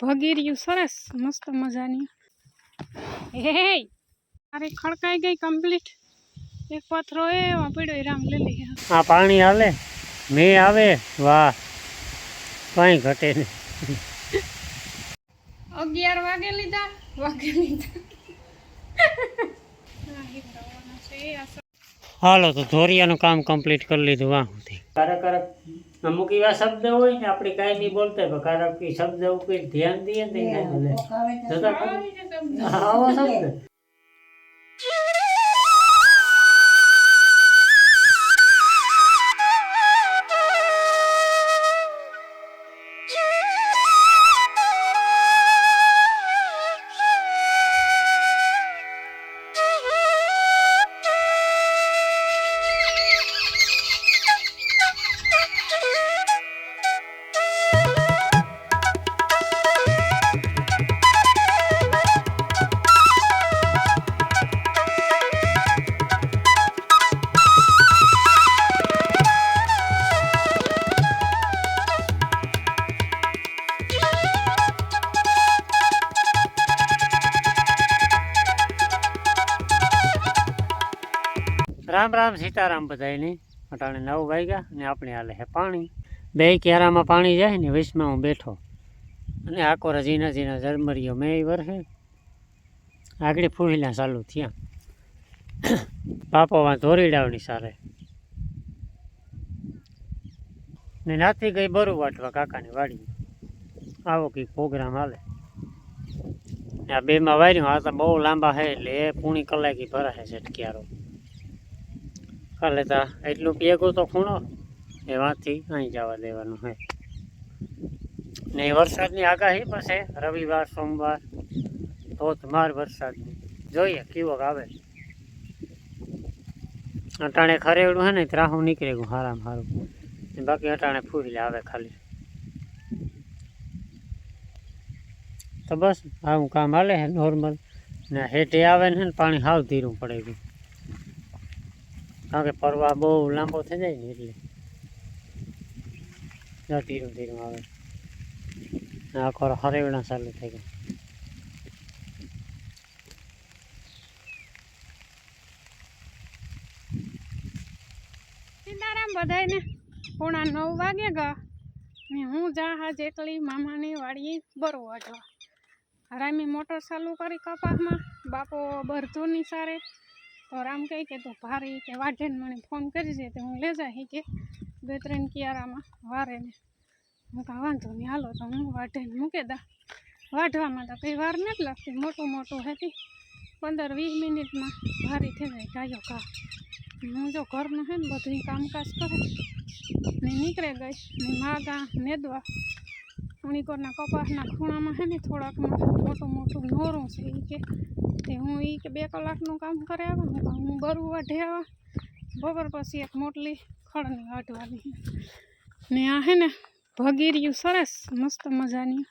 ભગીર્યું સરસ મસ્ત મજાની. હે અરે ખડકાઈ ગઈ કમ્પ્લીટ એક પથરો એ પડ્યો એ રામ લઈ લઈ આ પાણી હાલે? મેં આવે? વાહ! કાંઈ ઘટે નહીં. અગિયાર વાગે લીધા વાગે લીધા. હાલો તો ધોરિયાનું કામ કમ્પ્લીટ કરી લીધું વાહ. કારક કારક અમુક એવા શબ્દ હોય ને આપણે કાંઈ નહીં બોલતા પણ કારક એ શબ્દ ઉપર ધ્યાન દઈએ ને. આવો શબ્દ રામ રામ, સીતારામ બધાની અટાણે નવ વાગ્યા ને આપણે હાલે છે પાણી. બે ક્યારામાં પાણી જાય ને વીસમાં હું બેઠો. અને આખો રજીના જીના ઝરમરીઓ મેં વર્ષે આગળ ફૂહીલા ચાલુ થયા. પાપોમાં ધોરીડાવની સારે. ને નાથી ગઈ બરું વાટવા કાકાની વાડી. આવો કંઈક પ્રોગ્રામ હાલે. આ બેમાં વાર્યું આ તો બહુ લાંબા છે એટલે એ પૂણી કલાકી ભરાશે છટકિયારો કાલે તા એટલું ભેગું તો ખૂણો. એમાંથી અહીં જવા દેવાનું હે. ને વરસાદની આગાહી પાસે રવિવાર, સોમવાર, ધોધમાર વરસાદની. જોઈએ કેવો આવે. અટાણે ખરેવડું હે ને ત્રાહું નીકળે ગયું હારામ હારું. બાકી અટાણે ફૂલે આવે ખાલી. તો બસ, આવું કામ હાલે હે નોર્મલ ને હેઠે આવે ને પાણી હાવ ધીરું પડે ગયું. કારણ કે પરવા બહુ લાંબો થઈ જાય ને એટલે. ધીરું ધીરું આવે. આખો હરેવણા ચાલુ થઈ ગયા સીતારામ બધાયને પોણા નવ વાગે ગયા ને હું જા હાજ એકલી મામાની વાડીએ બરવા વાટવા હરામી મોટર ચાલુ કરી કપાસમાં. બાપો બરધોની સારે. તો રામ કહે કે, તું ભારે કે વાઢેને મને ફોન કરી છે તો હું લે જાય કે બે ત્રણ કિયારામાં વારે ને. હું કાં વાંધો નહીં, હાલો તો હું વાઢેને મૂકી દા વાઢવામાં તો કંઈ વાર નથી લાગતી, મોટું મોટું હતી. પંદર વીસ મિનિટમાં ભારી થઈ જાય, ગાયો ઘા. હું જો ઘરનું છે ને બધું કામકાજ કરે, ને નીકળે ગઈ, ને માગા નેદવા ઉણીકોરના કપાસના ખૂણામાં છે ને થોડાક મોટું મોટું નોરું છે એ કે. તે હું એ કે બે કલાકનું કામ કરે આવે હું હું બરું વાઢે આવા બપોર પછી એક મોટલી ખડની વાઢવાની ને આ હે ને ભગીર્યું સરસ, મસ્ત મજાની.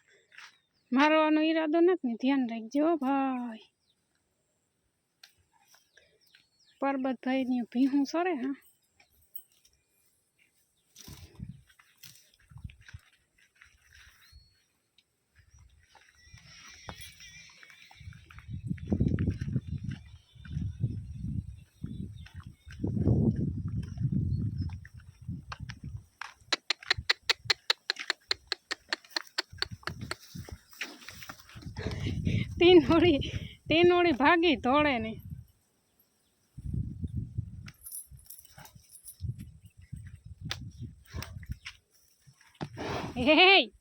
મારવાનો ઈરાદો નથી ને, ધ્યાન રાખજો ભાઈ. પરબતભાઈની ભીહું સરે, હા. તીન ઓળી ભાગી ધોળે ને. હે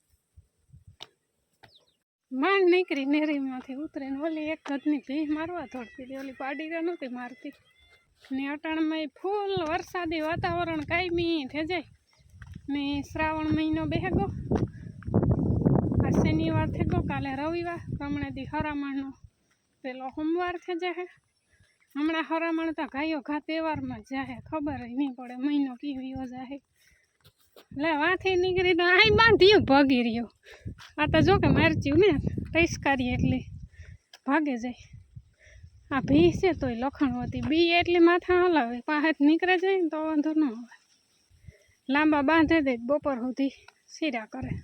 માંડ નીકળી નેરીમાંથી ઉતરીને ઓલી એક ગદની ભીહ મારવા ધોડતી હતી ઓલી પાડીરા નહોતી મારતી. ને અટાણમાં ફૂલ વરસાદી વાતાવરણ કાયમી થઈ જાય. ને શ્રાવણ મહિનો બેહગો. આ શનિવાર થઈ ગયો કાલે રવિવાર. હમણાંથી હરામણનો પેલો સોમવાર થઈ જાય હમણાં હરામણ તો ગાયો ઘા તહેવારમાં જાહે, ખબર નહીં પડે, મહિનો કેવીઓ જાહે. લે, વાથી નીકળી તો આઈ બાંધ્યું, ભાગી રહ્યો. આ તો જો કે મારચ્યું ને ટૈસકારી એટલી ભાગે જાય. આ ભી છે તોય લખણ હોતી. બી એટલી માથા હલાવે પાસે નીકળે જાય ને તો વાંધો ન આવે. લાંબા બાંધે દે, બપોર સુધી સીરા કરે.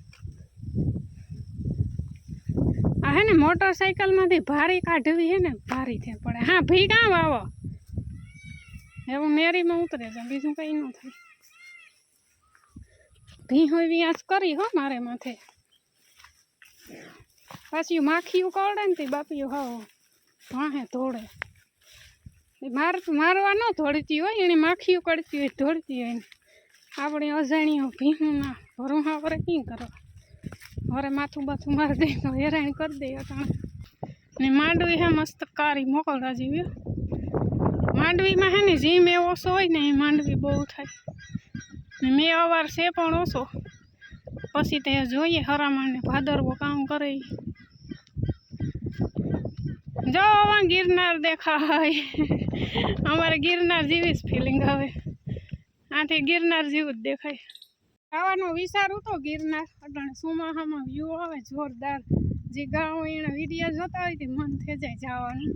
આ હે ને મોટરસાઇકલમાંથી ભારી કાઢવી હે ને, ભારી થઈ પડે. હા ભી કાં વાવો એવું મેરીમાં ઉતરે છે, બીજું કંઈ ન થાય. ભી હોય વ્યાસ કરી હો મારે માથે. પાછી માખીયું કરડે ને તે બાપીયું હાવ વાહે ધોળે. માર, મારવા ન ધોળતી હોય, એને માખીયું કરતી હોય, ધોળતી હોય આપણે અજાણીઓ ભીહું ના ભરું હા વરે કઈ કરવા? વરે માથું બાથું મારી દઈ તો હેરાન કરી દઈએ અટાણે. ને માંડવી હે મસ્ત કારી મોકલતા જેવી માંડવીમાં હે ને જીમ એવો ઓછો હોય ને એ માંડવી બહુ થાય. ને મેં અવાર છે પણ ઓછો. પછી તે જોઈએ હરામણને ભાદરવો કામ કરે જો આવા ગિરનાર દેખાય. અમારે ગિરનાર જેવી જ ફિલિંગ આવે. આથી ગિરનાર જેવું જ દેખાય. ખાવાનો વિચારું તો ગિરનાર. અટાણે સુમાહામાં વ્યૂ આવે, જોરદાર. જે ગાઉ એને વિડીયા જોતા હોય તે મન થઈ જાય જવાનું.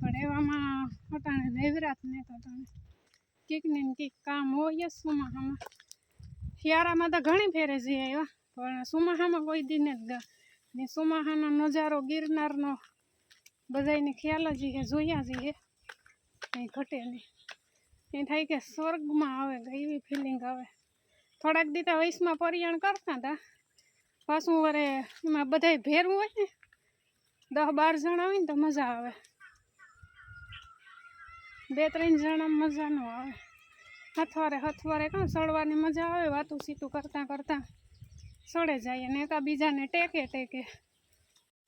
પણ એવામાં અટાણે નવરાત ને તો અટાણે. કીક ને કીક કામ હોય સુમાહામાં શિયાળામાં તો ઘણી ફેરે જઈ આવ્યા, પણ સુમાહામાં કોઈ દિને જ ગા. ને સુમાહાનો નજારો ગિરનારનો બધાને ખ્યાલ જ છે જોયા જ છે. કંઈ ઘટે નહીં. એ થાય કે સ્વર્ગમાં આવે એવી ફિલિંગ આવે. થોડાક દીધા વયસમાં પરિયાણ કરતા હતા પાછું વરે એમાં બધાય ભેરવું હોય ને દસ બાર જણા હોય ને તો મજા આવે. બે ત્રણ જણા મજા ન આવે. હથવારે હથવારે કાં સડવાની મજા આવે, વાતું સીતું કરતાં કરતાં સડે જાય અને એકા બીજાને ટેકે ટેકે.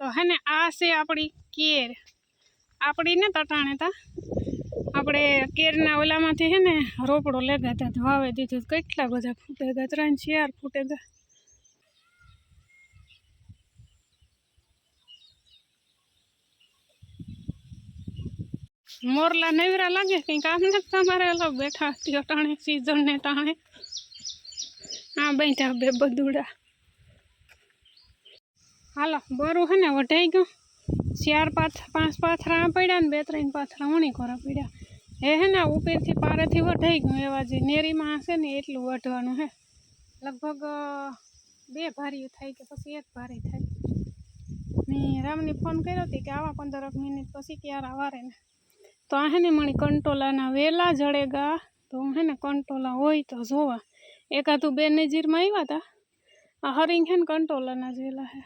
તો હે ને આ છે આપણી કેર. આપણી ને તટાણે તા. આપણે કેરના ઓલામાંથી હે ને રોપડો લેગા હતા તો દીધું કેટલા બધા ફૂટે ગયા ત્રણ, ચાર ફૂટે ગયા મોરલા નવરા લાગે? કંઈ કામ નથી તમારે? બેઠા હતી ટાણે સીઝન ને ટાણે. હા, બેઠા બે બધુડા હાલો, બરું હે ને, વઢાઈ ગયું? ચાર પાથ પાંચ પાથરા પડ્યા ને બે ત્રણ પાથરા ઉણી કોરા પડ્યા. હે હે ને ઉપરથી પારેથી વઢાઈ ગયું. એવા જે નેરીમાં હશે ને, એટલું વઢવાનું હે. લગભગ બે ભારી થાય કે પછી એક ભારી થાય. ને રામને ફોન કર્યો હતી કે આવા પંદરક મિનિટ પછી ક્યારે આવારે ને. તો આ હે ને મણી કંટોલાના વેલા જડેગા. તો હે ને, કંટોલા હોય તો જોવા. એકાદું બે નજીરમાં આવ્યા હતા આ હરિંગ હે ને, કંટોલાના જ વેલા હે.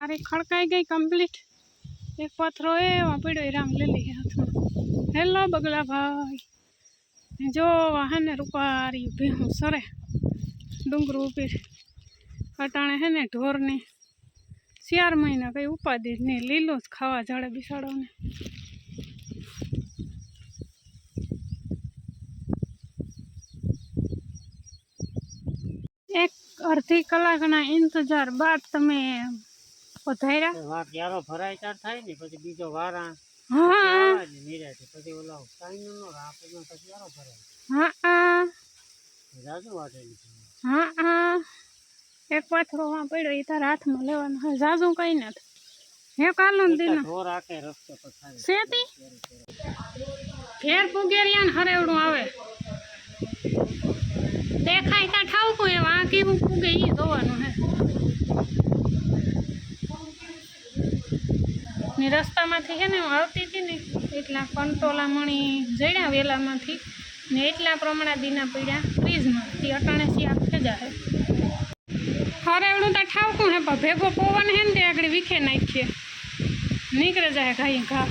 અરે ખડકાઈ ગઈ કમ્પ્લીટ એક પથરો એવા પડ્યો એ રામ લીલી હાથમાં હેલો બગલા ભાઈ જો વાહને રૂપારી ભેહું સરે ડુંગર ઉપર અટાણે હે ને ઢોરને ચાર મહિના કઈ ઉપાધિ જ નહીં લીલો જ ખાવા જડે બિસાડોને એક અડધી કલાકના ઇંતજાર બાદ તમે પધાર્યા? વાર ક્યારો ભરાય ચાર થાય ને પછી બીજો વાર હા. આવે પછી ઓલો કાંઈ નો આપણે પછી ક્યારો ભરાય. હા. હા જાજુ વાટેલી હા હા. એક પાથરો માં પડ્યો એ તારા હાથમાં લેવાનો હા જાજુ કઈ નથી. હે કાલો ને દીનો. ઢોર આખે રસ્તે પથારી સેતી ફેર પુગેરિયા ને હરેવડું આવે. દેખાય ત્યાં ઠાવકું એ વાંકી હું પૂગે એ જોવાનું હે. ને રસ્તામાંથી છે ને હું આવતી હતી ને, એટલા કંટોલા મણી જડ્યા વેલામાંથી ને એટલા પ્રમાણે દીના પીડ્યા ફ્રીજમાં. તે અટાણે સિયા ખેજા હે હરેવડું તો ઠાવકું હે પણ ભેગો પવન હે ને તે આગળ વીખે નાખીએ. નીકળે જાય ઘાઈ ઘા.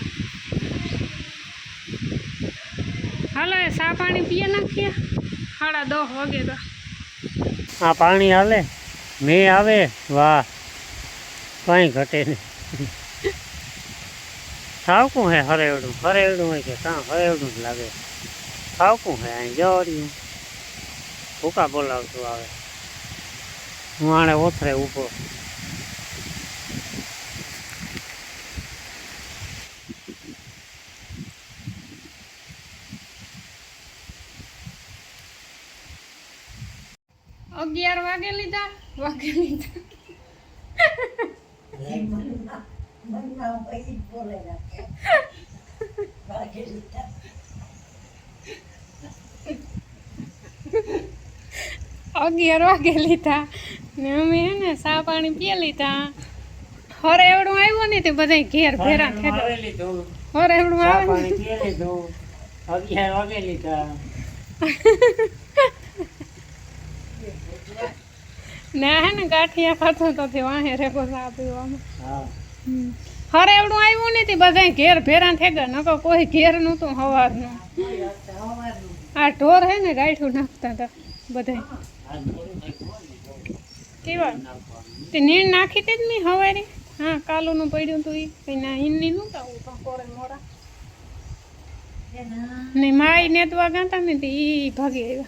હાલો, એ સા પાણી પીએ નાખીએ? સાડા દસ વાગે તો. આ પાણી હાલે? મેં આવે? વાહ. કાંઈ ઘટે નહીં. થાવકું હે હરેવડું હરેવડું હોય કે કાં હરેવડું જ લાગે. સાવકું હે અહીં જવાડ્યું ભૂકા બોલાવતું આવે. હું આણે ઓથરે ઊભો. અગિયાર વાગે લીધા વાગે લીધા. અગિયાર વાગે લીધા. ને અમે હે ને સા પાણી પી લીધા. હરે એવડું આવ્યું ને તે બધા ઘેર આવે લીધું. હરે એવડું આવે અગિયાર વાગે લીધા. ના હે ને ગાંઠિયા ખાતો તો વાહે રેગો ચા પીવામાં. હા. હરે એવડું આવ્યું ને તે બધા ઘેર ભેરા થઈ ગયા. નકો કોઈ ઘેર નહોતું સવારનું આ ઢોર હે ને ગાયઠું નાખતા હતા બધા. કેવા? તે નીણ નાખી તે જ મેં હવારી? હા, કાલુનું પડ્યું તું ઈ. કઈ ના ઈનની નહોતા ઊભા કોરે મોરા. ને માય નેતવા ગાતા ને તે ઈ ભાગી આવ્યા.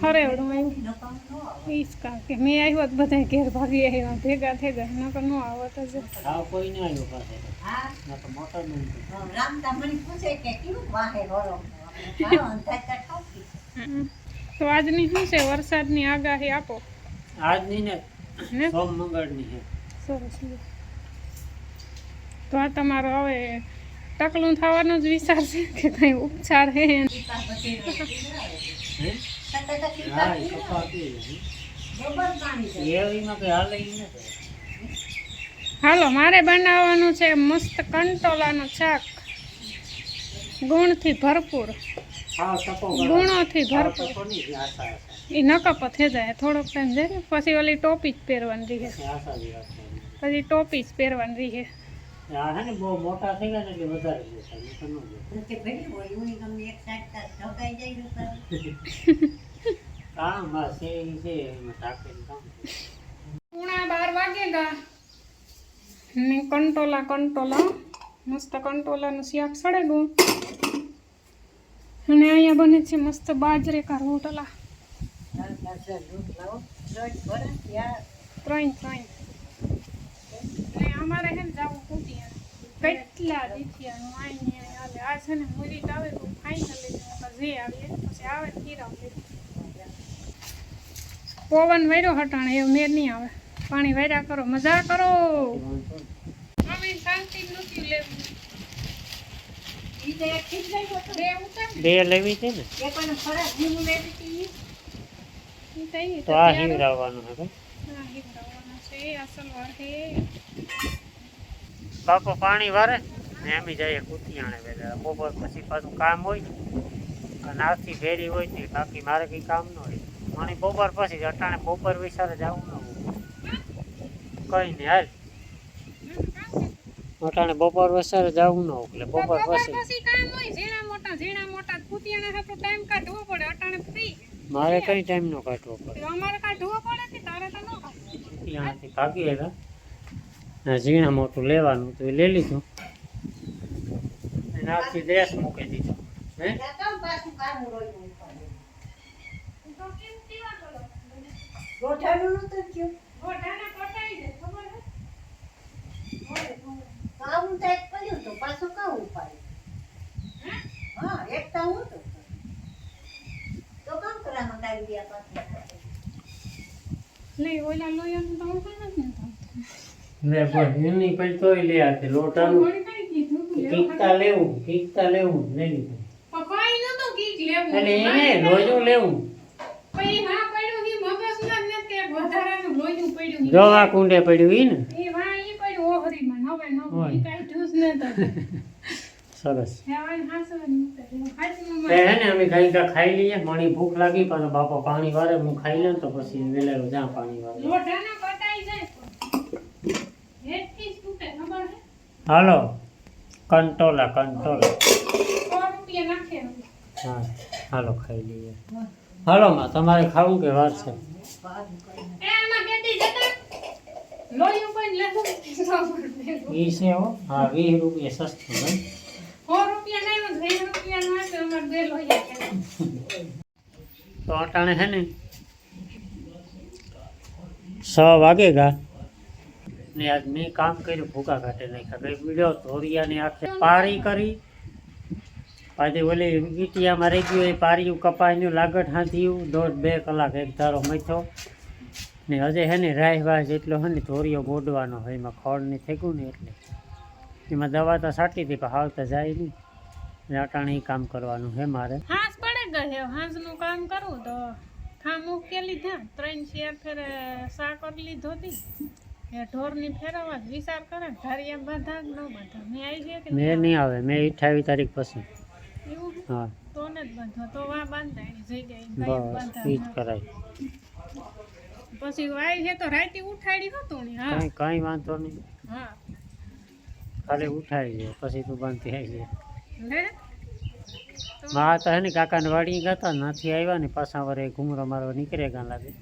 હરે એવડું આવ્યું ઈ જ કા મેં આવ્યો તો બધા ઘેર ભાગી આવ્યા ભેગા થઈ ગયા નકર ન તો જ. કોઈ ન આવ્યો તો મોટરનું હમ. તો આજની શું છે? વરસાદની આગાહી આપો. આજની ને ને સોમ મંગળની છે. સરસ તો આ તમારો હવે ટકલું થવાનો જ વિચાર છે કે કઈ ઉપચાર હે હાલે મારે બનાવવાનું છે મસ્ત કંટોલાનું શાક ગુણથી ભરપૂર. ગુણોથી ભરપૂર. એ નકપ થઈ જાય થોડોક ટાઈમ જાય ને પછી ઓલી ટોપી જ પહેરવાની રહે. પછી ટોપી જ પહેરવાની રહે આ હે ને બહુ મોટા થઈ ગયા એટલે વધારે બેસાય, નહીંતર ન બેસાય. કામ બસ એ છે એમાં ઢાંકીને કામ. પૂણા બાર વાગે ગા. ને કંટોલા કંટોલા. મસ્ત કંટોલાનું શાક સડે ગયું અને અહીંયા બને છે મસ્ત બાજરે કા રોટલા ત્રણ ત્રણ અમારે હે ને જાવું કુટિયા કેટલા દીથિયાનું આઈને આઈને હાલે આ છે ને મુરીત આવે તો ફાઇનલી જે આવીએ પછી આવે ને હીરા પવન વર્યો હટાણે એવું મેર નહીં આવે. પાણી વર્યા કરો મજા કરો. અમે શાંતિ નથી લેવું. બે ઉતાર બે લેવી છે ને? ઈ. તો ઈ તો આ તૈયાર. હીવડાવવાનું હે ભાઈ. હા, હીવડાવવાના છે અસલ વાર હે બાપો પાણી વારે ને એમ જઈએ કુતિયાણે વેલા. બપોર પછી પાછું કામ હોય અને આથી ભેરી હોય તે બાકી મારે કંઈ કામ ન હોય. પાણી બપોર પછી અટાણે બપોર વિચારે જવું ન કઈ નહીં હાલ. અટાણે બપોર વિચારે જવું ન એટલે બપોર પછી. ફ્રી. મારે કઈ ટાઈમ નો કાઢવો પડે. અમારે કાઢવો પડે તારે તો ન ભાગી ને ઝીણા મોટું લેવાનું તો એ લઈ લીધું. અને આખી ડ્રેસ મૂકી દીધો. હે? તો કેમ કેવા કરો. ગોઠાના કટાઈ જાય ખબર હે હોય, હોય. લે ઓલા લોયાનું તો જ પણ એની પછી તોય લે આ લોટાનું. કીકતા લેવું કીકતા લેવું નહીં લીધું કીક લેવું. એટલે એને લોજું લેવું. પણ ઈ પડ્યું, ઈ મગજમાં જ કે વધારાનું લોહી પડ્યું. જો આ કુંડે પડ્યું ઈ ને? ઈ વાં ઈ પડ્યું ઓહરીમાં, નવે નવું. ઈ કાંઈ ઠૂસ નહોતું. સરસ. તે ને અમે ખાઈ ખાઈ લઈએ. મણી ભૂખ લાગી પણ બાપા પાણી વારે હું ખાઈ લઉં તો પછી વેલેલું જા પાણી વારે લોઢાના કટાઈ જાય પણ. હેઠથી જ તૂટે, ખબર હે? હાલો કંટોલા કંટોલા સો. હા, હાલો, ખાઈ લઈએ હાલો, માં, તમારે ખાવું કે વાર છે એ. સો છે હો હા, વીસ રૂપિયા સસ્તું સો. તો અટાણે છે ને છ વાગે ગા ને આજ મેં કામ કર્યું ભૂકા કાઢે નાખ્યા. કઈ બીડો ધોરિયાને આખે પારી કરી. પાછી ઓલી ગીટિયામાં રહી ગયું, એ પાર્યું કપાયું લાગટ હાંધ્યું. દોઢ બે કલાક એક ધારો મથ્યો. ને હજે હે ને રાય એટલો જેટલો હે ને ધોરિયો ગોડવાનો હોય, એમાં ખોળ ને થેગું ને એટલે. એમાં દવા તો સાટી હતી પણ હાલ તો જાય નહીં. રાટાણે કામ કરવાનું હે મારે. હાંસ પડે ગયો, હાંસનું કામ કરું તો. ખામ મૂકી લીધા, ત્રણ શેર ફેર સા લીધો હતી એ ઢોરની ફેરવવા વિચાર કરે ને ધારિયા બાંધા ન બાંધા. મેં આવી ગયા કે મેં નહીં આવે મેં અઠાવીસ તારીખ પછી. એવું? હા. તો ને જ બાંધો તો વા બાંધતા એની જગ્યાએ બસ બાંધતા જ કરાય. પછી વાય છે તો રાતે ઉઠાડી હતો ને હા. કાંઈ કાંઈ વાંધો નહીં. હા. ખાલી ઉઠાડી દે પછી તું બાંધતી આવી લે માં તો હે ને કાકાને વાડી ગયા હતા નાથી આવ્યા ને પાછા વરે ઘુમરો મારવા નીકળે ગાં લાગે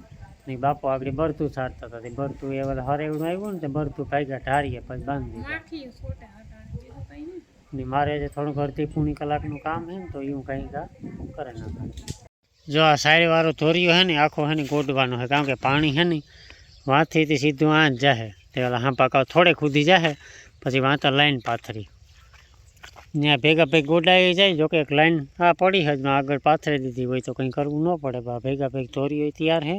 ને બાપુ આગળ બરતું છાડતા હતા તે. બરતું એ વાળા હરેવડું આવ્યું ને તે બરતું ભાગ્યા ઢારીએ પછી બાંધી દીધા માખી છોટે હટાડે બીજું કઈ નહીં ને મારે જે થોડું ઘરથી પૂણી કલાકનું કામ છે ને તો એવું કંઈ કા કરે નાખે જો આ સારી વાળો ધોરિયો છે ને આખો છે ને ગોડવાનો છે કારણ કે પાણી છે ને વાંથી તે સીધું આ જ જાહે. તે ઓલા હાંપા કાવ થોડે ખુદી જાહે પછી વાંતા લાઈન પાથરી. ત્યાં ભેગા ભેગ ગોડાઈ જાય જો કે એક લાઈન આ પડી જ મેં આગળ પાથરી દીધી હોય તો કંઈ કરવું ન પડે બા. ભેગા ભેગ ધોરિયો તૈયાર છે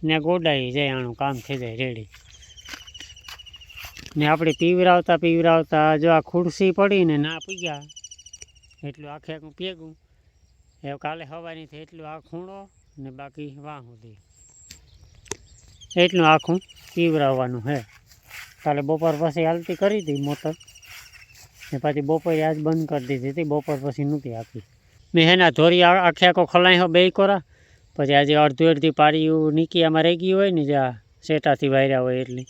ત્યાં ગોડાઈ જાય, આનું કામ થઈ જાય રેડી. ને આપણે પીવરાવતા પીવરાવતા જો આ ખુરશી પડીને ના પીગ્યા, એટલું આખે આખું પેગું એ કાલે હવાની થઈ એટલું આ ખૂણો ને બાકી વાહ સુધી. એટલું આખું પીવરાવવાનું હે. કાલે બપોર પછી હાલતી કરી હતી મોટર. ને પાછી બપોરે આજ બંધ કરી દીધી હતી, બપોર પછી નહોતી આપી મેં હેના ધોરી આખે આખો ખલાઈ હો બે કોરા. પછી આજે અડધું અડધી પારીયું નીકિયામાં રહી ગયું હોય ને જ્યાં શેટાથી વાયરા હોય એટલી.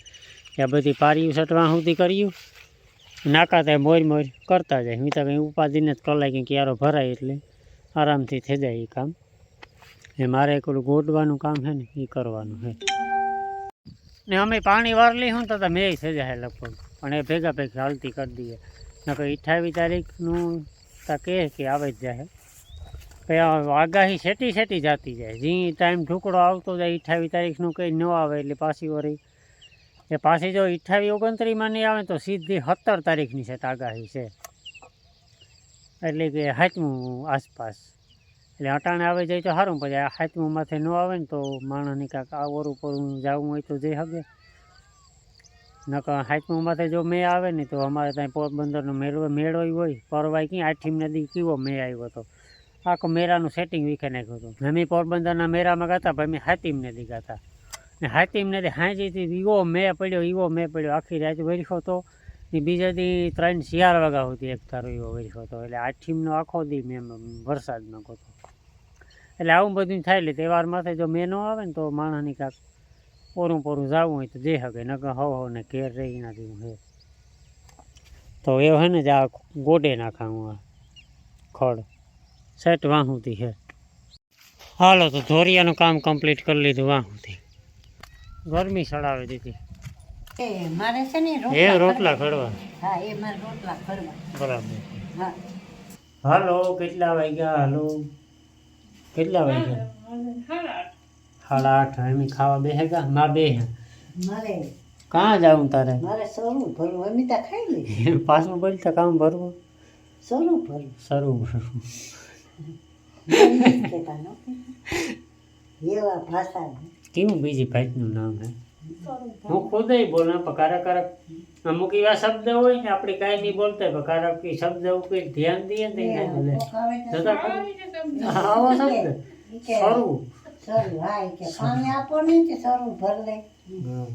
ત્યાં બધી પારીયું સટવા સુધી કર્યું. નાકા થાય મોર મોર કરતા જાય. હું તો કંઈ ઉપાધિને જ કલાઈ કંઈ ક્યારો ભરાય એટલે આરામથી થઈ જાય એ કામ. એ મારે એક ઓલું ગોડવાનું કામ છે ને, એ કરવાનું છે. ને અમે પાણી વારલી હું તો મેં થઈ જાય લગભગ. પણ એ ભેગા ભેગા હાલતી કરી દઈએ. નકર અઠાવીસ તારીખનું તો કહે કે આવે જ જાય. આગાહી છેટી છેટી જતી જાય. જે ટાઈમ ઢુકડો આવતો જાય અઠાવીસ તારીખનું કંઈ ન આવે એટલે પાછી વળી એ પાછી જો અઠાવીસ ઓગણત્રીસમાં નહીં આવે તો સીધી સત્તર તારીખની છે આગાહી છે. એટલે કે સાતમું આસપાસ. એટલે અટાણે આવે જાય તો સારું, પછી સાતમું માથે ન આવે ને તો માણસને કાંઈક આ ઓરું પોરું જવું હોય તો જઈ શકે નકર સાતમું માથે જો મેં આવે ને તો અમારે ત્યાં પોરબંદરનો મેળો મેળો હોય. પરવાય ક્યાં? આઠીમ નદી કેવો મેં આવ્યો હતો આખો મેળાનું સેટિંગ વીખે નાખ્યું હતું. અમે પોરબંદરના મેળામાં ગાતા ભાઈ મેં હાતિમ નદી ગાતા ને હાતિમ નદી હાંજીથી ઈવો મેં પડ્યો, ઈવો મેં પડ્યો. આખી રાત વરખ્યો હતો ને બીજા દી ત્રણ શિયાળ વાગ્યા સુધી એક તારો ઈવો વરખ્યો હતો. એટલે આઠીમનો આખો દી મેં વરસાદમાં ગયો એટલે આવું બધું થાય એટલે તહેવાર માથે જો મેં ન આવે ને તો માણસની કાંક પોરું પોરું જવું હોય તો જઈ શકે નકર હવ હવ ને ઘેર રહી દેવું હે તો એ હે ને જ આ ગોડે નાખાવું આ ખડ. સેટ વાહુંથી છે. હાલો તો ધોરિયાનું કામ કમ્પ્લીટ કરી લીધું વાહુંથી ગરમી સડાવી દીધી. એ મારે છે ને રોટલા રોટલા ખડવા હા એ મારે રોટલા કરવા બરાબર. હા. હાલો કેટલા વાગ્યા? હાલો. કેટલા વાગ્યા? સાડા આઠ. એમ ખાવા બેસે ગા ના બે મારે કાં જાઉં તારે? મારે સરું ભરવું અમિતા ખાઈ લે. પાછું બોલતા કામ ભરવું. સરું ભરવું સરું એમ ન એવા ભાષા કેવું બીજી ભાઈનું નામ હે? હું ખુદ બોલે પણ કારક અમુક એવા શબ્દ હોય ને આપણે કાંઈ નહીં બોલતા પણ કારક એ શબ્દ ઉપર ધ્યાન દઈએ ને? આવો શબ્દ સરું હા કે પાણી આપો ને કે સરું ભર લે હા.